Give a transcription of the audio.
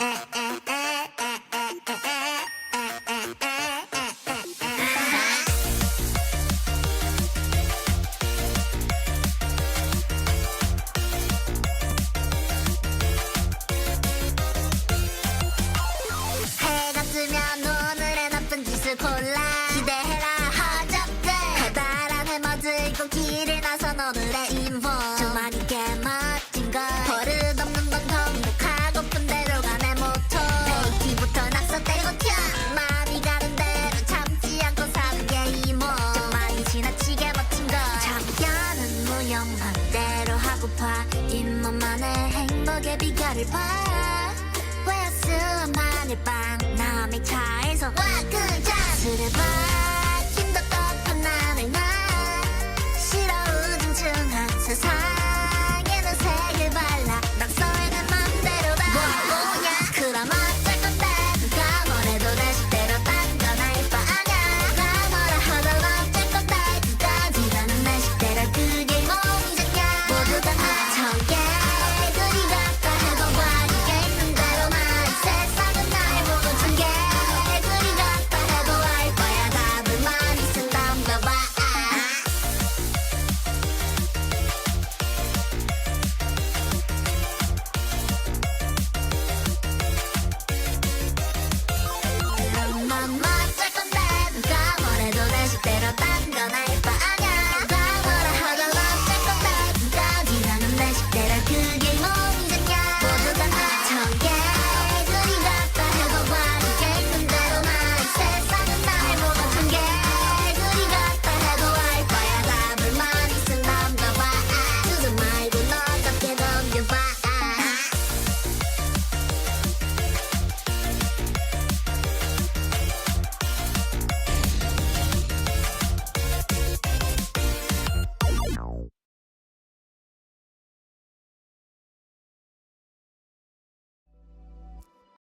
해가 뜨면 오늘의 나쁜 짓을 골라 기대해라 허접들 커다란 해머 들고 길을 나선 오늘 무용함대로 하고파. 잇몸만의 행복의 비결을 봐. 왜수 마늘 빵 남의 차에서 와 그자 술을 봐